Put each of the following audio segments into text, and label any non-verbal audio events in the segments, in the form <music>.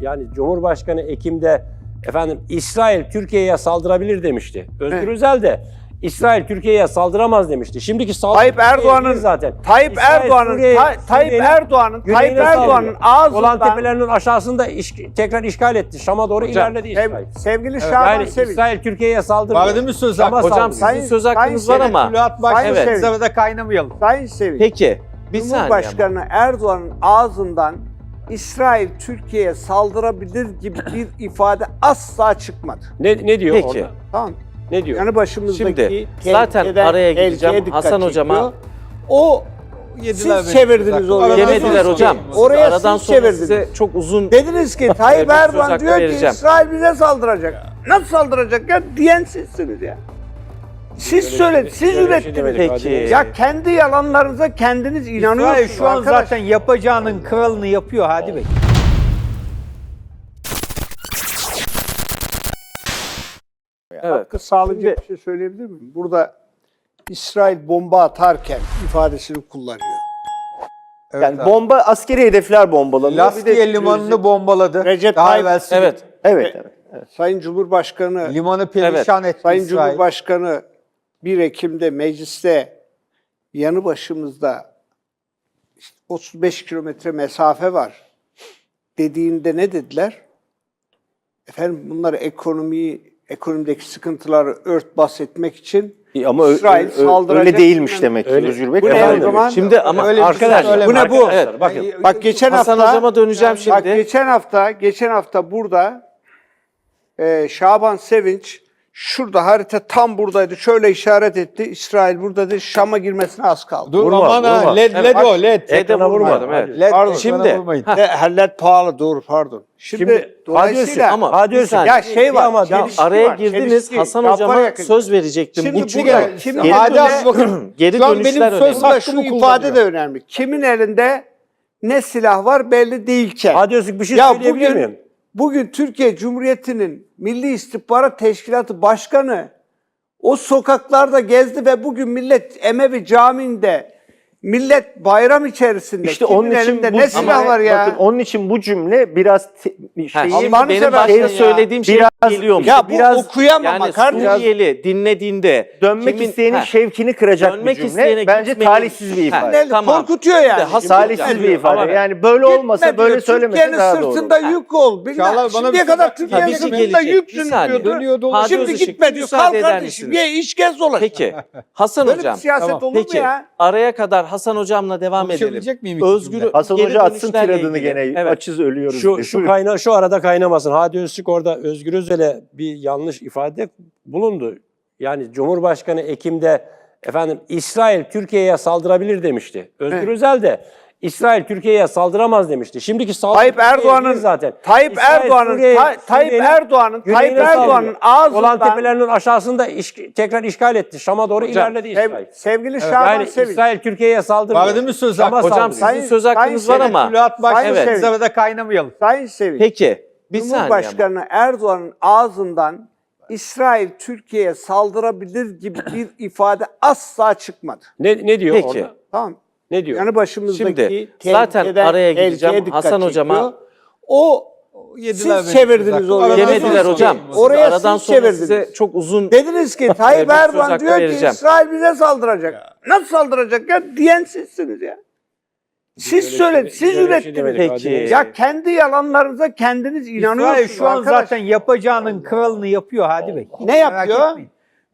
Yani Cumhurbaşkanı Ekim'de efendim İsrail Türkiye'ye saldırabilir demişti. Özgür Evet. Özel de İsrail Türkiye'ye saldıramaz demişti. Şimdiki saldırı Tayyip Erdoğan'ın değil zaten. Tayyip İsrail Erdoğan'ın Suriye- Tay- Tayyip Erdoğan'ın Tayyip Erdoğan'ın ağzından Golan Tepelerinin aşağısında iş- tekrar işgal etti. Şam'a doğru ilerledi İsrail. Sev- sevgili Şaban Yani Sevinç. İsrail Türkiye'ye saldırmıyor. Vardı mı söz Şam'a hakkı? Hocam saldırıyor. sizin Sayın- söz hakkınız Sayın var ama. Fuat Başkan Sayın Evet. Sevinç. kaynamayalım. Sayın Sevinç. Peki bir. Cumhurbaşkanı Erdoğan'ın ağzından İsrail Türkiye'ye saldırabilir gibi bir <clears throat> ifade asla çıkmadı. Ne, ne diyor Peki. orada? Tamam. Ne diyor? Yani başımızdaki Şimdi zaten araya gireceğim. Hasan hocama- çekiyor. O Yediler siz çevirdiniz oraya. Yemediler hocam. Oraya aradan siz sonra çevirdiniz. size çok uzun Dediniz ki Tayyip Erdoğan diyor ki vereceğim. İsrail bize saldıracak. Nasıl saldıracak ya? Diyen sizsiniz ya. Siz Böyle söylediniz, şey- siz böyle şey ürettiniz. demedik, Peki. hadi. Ya kendi yalanlarınıza kendiniz inanıyorsunuz İsrail şu an arkadaş. zaten yapacağının kralını yapıyor Hadi Bey. Evet. Hakkı sağlayacak bir şey söyleyebilir miyim? Burada İsrail bomba atarken ifadesini kullanıyor. Evet, Yani abi. bomba askeri hedefler bombalanıyor. Bir de- Laskiye limanını bombaladı. Recep Daha Tayyip- evvelsi Evet. Evet, evet. Sayın Cumhurbaşkanı Limanı perişan etti Sayın İsrail. Cumhurbaşkanı 1 Ekim'de mecliste yanı başımızda işte 35 kilometre mesafe var dediğinde ne dediler? Efendim bunlar ekonomiyi, ekonomideki sıkıntıları örtbas etmek için Ama İsrail ö- ö- saldıracak. öyle değilmiş demek ki Öyle. Özgür Bey. Bu ne Efendim, o zaman? Şimdi ama Öyle şey arkadaşlar söyleme. Bu ne bu? Evet, bakın. Bak geçen Hasan hafta hocama döneceğim şimdi. Bak geçen hafta, geçen hafta burada e, Şaban Sevinç şurada harita tam buradaydı. Şöyle işaret etti. İsrail burada dedi. Şam'a girmesine az kaldı. Dur Vurma, aman ha vurma. led Evet. led o led. Şeyde Ekrana vurmadım vurma. evet. Led Pardon, şimdi vurmayın. Ha. De, hellet pahalı doğru pardon. Şimdi, Şimdi dolayısıyla ama Özgür. saniye. ya şey var. Ama çelişki Araya var, girdiniz. çelişki. Hasan hocama yakın. söz verecektim. Şimdi Bu çünkü şimdi geri, Hadi dönüş, bakın. geri Şu an dönüşler benim söz önemli. Hakkımı şu ifade de kullanıyor. önemli. Kimin elinde ne silah var belli değilken. Hadi Özgür bir şey ya söyleyebilir bugün, miyim? Bugün Türkiye Cumhuriyeti'nin Milli İstihbarat Teşkilatı Başkanı o sokaklarda gezdi ve bugün millet Emevi Camii'nde millet bayram içerisinde İşte kimin onun için bu ne silah var ya? Bakın onun için bu cümle biraz te- Ha, şeyi Allah'ını benim başta ya. söylediğim şey Biraz- geliyormuş. ya bu biraz- okuyamama yani kardeşim. Suriyeli dinlediğinde dönmek kimin- isteyenin Ha, şevkini kıracak Dönmek bir cümle. Bence gitmeyin. talihsiz bir Ha, ifade. Ne- tamam. Korkutuyor yani. Hasan Talihsiz bir ifade. Ama- Yani böyle olmasa böyle söylemesi daha doğru. sırtında yük ol. Bilmem. Şimdiye kadar Türkiye'nin sırtında yüksün diyordu. Şimdi gitme diyor. Kal kardeşim. Ye iç gez dolaş. Peki. Hasan Böyle bir hocam. siyaset Tamam. olur mu Peki. ya? Araya kadar Hasan hocamla devam edelim. Konuşabilecek miyim Özgür? Hasan Hoca atsın tiradını gene. Evet. Açız ölüyoruz. Şu diye. şu kayna şu arada kaynamasın. Hadi Öztürk orada Özgür Özel'e bir yanlış ifade bulundu. Yani Cumhurbaşkanı Ekim'de efendim İsrail Türkiye'ye saldırabilir demişti. Özgür Evet. Özel de İsrail Türkiye'ye saldıramaz demişti. Şimdiki saldırı Tayyip Erdoğan'ın değil zaten. Tayyip İsrail, Erdoğan'ın Tayyip Erdoğan'ın Tayyip Erdoğan'ın ağzından Tepelerinin aşağısında iş- tekrar işgal etti. Şam'a doğru ilerledi Sev- İsrail. sevgili Şaban Yani Sevinç. İsrail Türkiye'ye saldırmıyor. Vardı mı söz Şam'a hakkı? Hocam saldırıyor. sizin Sayın- söz hakkınız Sayın var ama. Fuat Başkan Sayın Evet. Sevinç. sırada kaynamayalım. Sayın Sevinç. Peki. Bir saniye ama. Cumhurbaşkanı Erdoğan'ın ağzından İsrail Türkiye'ye saldırabilir gibi bir ifade asla çıkmadı. Ne, ne diyor Peki. orada? Tamam. Ne diyor? Yani başımızdaki Şimdi zaten araya dikkat Hasan hocama- çekiyor. O Yediler siz çevirdiniz oraya. Yemediler hocam. Oraya aradan siz sonra çevirdiniz. size çok uzun Dediniz ki Tayyip Erdoğan diyor ki vereceğim. İsrail bize saldıracak. Nasıl saldıracak ya? Diyen sizsiniz ya. Siz Öyle söylediniz, siz şey ürettiniz. Peki. Ya kendi yalanlarınıza kendiniz inanıyorsunuz İsrail şu an arkadaş. zaten yapacağının kralını yapıyor Hadi Bey. Ne yapıyor?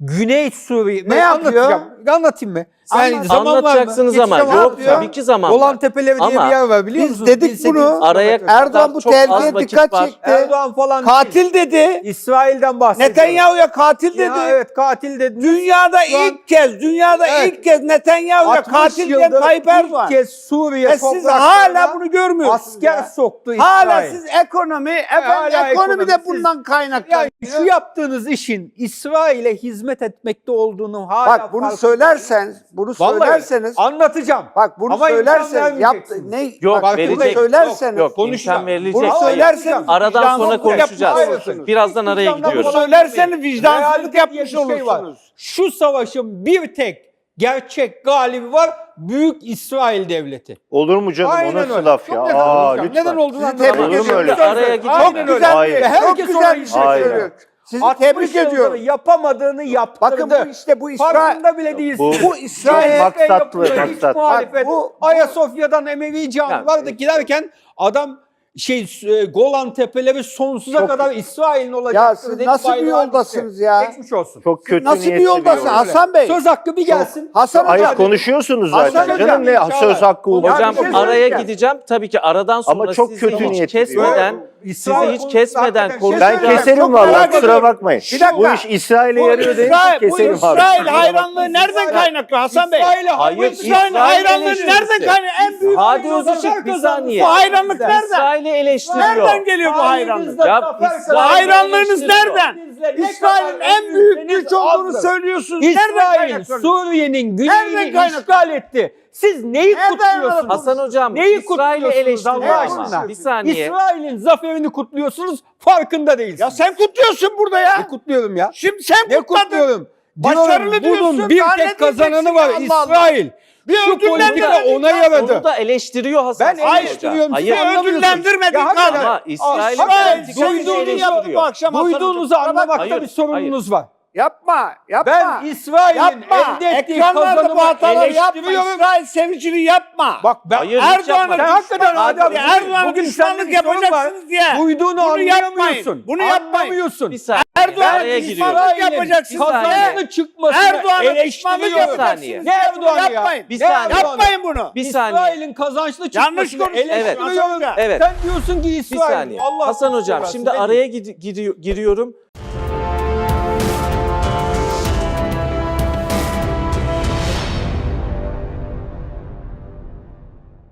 Güney Suriye. Ne yapıyor? Anlatayım mı? Anlat. zaman var mı? anlatacaksınız Hiç ama zaman yok yapıyor? tabii ki zaman Golan var. Tepeleri diye Ama bir yer var biliyor biz musunuz? dedik 1800 bunu. Araya Erdoğan bu çok az tehlikeye vakit dikkat var. çekti. Erdoğan falan Katil dedi. değil. İsrail'den bahsediyor. Netanyahu'ya katil dedi. Ya evet katil dedi. Dünyada Şu an- ilk kez, dünyada Evet. ilk kez Netanyahu'ya 60 katil diyen yıldır Tayyip Erdoğan. ilk kez Suriye Ve siz topraklarına hala bunu görmüyorsunuz. asker ya. soktu Hala İsrail. siz ekonomi, efendim hala ekonomi de bundan kaynaklanıyor. Yani şu yaptığınız işin İsrail'e hizmet etmekte olduğunu hala Bak bunu farkında- söylerseniz, bunu Vallahi söylerseniz, anlatacağım. bak bunu Ama imkan söylerseniz yap ne? Yok bak, verecek. Bunu söylerseniz, Yok Konuşacağım. imkan verilecek. bunu Hayır. söylerseniz Aradan sonra vicdansızlık konuşacağız. Birazdan araya Vicdandan Bunu gidiyoruz. söylerseniz vicdansızlık Realite diye yapmış şey var. olursunuz. Şu savaşın bir tek gerçek galibi var. Büyük İsrail devleti. Olur mu canım? Aynen o nasıl öyle. laf Çok ya? neden Aa, lütfen. Neden olduğunu Sizi tebrik anlamadım. ediyorum. Araya gideceğim. Çok Aynen güzel, bir- Hayır. çok güzel bir şey söylüyor. Sizi 60 tebrik ediyorum. yapamadığını yaptırdı. Bakın bu işte bu İsrail Farkında bile değilsiniz. Bu- bu İsrail Çok maksatlı, maksat. Bak bu- Ayasofya'dan Emevi camilerine giderken adam şey e, Golan Tepeleri sonsuza Çok- kadar İsrail'in olacak. Ya siz nasıl bir yoldasınız ya? Geçmiş olsun. Çok kötü Nasıl bir yoldasın yol. Hasan Bey? Söz hakkı bir gelsin. Hasan Hayır Hocam. konuşuyorsunuz zaten. Hasan Hocam, Canım ne söz hakkı. Hocam bir şey araya gideceğim. Tabii ki aradan sonra Ama çok sizi kötü hiç kesmeden İsrail sizi hiç konusunda kesmeden şey Ben konuşacağım. keserim Çok valla merak kusura ediyorum. bakmayın. Bir dakika. Bu iş İsrail'e Bu yarıyor değil İsrail, bu keserim abi. İsrail hayranlığı nereden kaynaklı Hasan Bey? İsrail'e Hayır, hayır, İsrail hayranlığı nereden kaynaklı? En büyük Hadi Özışık bir saniye. Bu hayranlık nereden? İsrail'i eleştiriyor. Nereden geliyor bu hayranlık? Ya Bu İsrail hayranlığınız nereden? İsrail'in en büyük güç olduğunu söylüyorsunuz. Nereden İsrail kaynaklanıyor? Suriye'nin Nereden güneyini işgal etti. Siz neyi Nereden kutluyorsunuz? Hasan hocam Neyi İsrail'i kutluyorsunuz Allah aşkına? Bir saniye. İsrail'in zaferini kutluyorsunuz farkında değilsiniz. Ya sen kutluyorsun burada ne ya. kutluyorum ya? Şimdi sen Ne kutladın. kutluyorum? Başarılı Diyorum, diyorsun, Bunun bir ne tek kazananı var? Allah Allah. İsrail. Bir Şu politika ona ya. yaradı. Onu da eleştiriyor Hasan Ben eleştiriyorum. Hayır. anlamıyorsunuz. ödüllendirmedik Ya. Ama İsrail'in bu eleştiriyor. Duyduğunuzu anlamakta Hayır, bir sorununuz var. Yapma, yapma. Ben İsrail'in yapma. elde ettiği Ekranlarda bu kazanımı hataları yapma. eleştiriyorum. İsrail sevicini yapma. Bak ben Hayır, hiç Erdoğan'a yapmadım. Sen hakikaten Hadi adam Erdoğan'a bugün düşmanlık bir sorun var. yapacaksınız diye. Duyduğunu Bunu yapmayın. anlayamıyorsun. Bunu yapmayın. Anlamıyorsun. Bir saniye. Erdoğan araya giriyorum. düşmanlık yapacaksınız. Saniye. Kazanını çıkmasını Erdoğan'a düşmanlık eleştiriyorum. yapacaksınız. Ne Erdoğan'ı ya? Yapmayın. Bir saniye. Yapmayın bunu. Bir saniye. İsrail'in kazançlı Yanlış çıkmasını konuşuyorsun. eleştiriyorum. Hasan Hoca. Evet. Sen diyorsun ki Bir İsrail. saniye. Allah Hasan hocam şimdi araya gidi- gidi- giriyorum.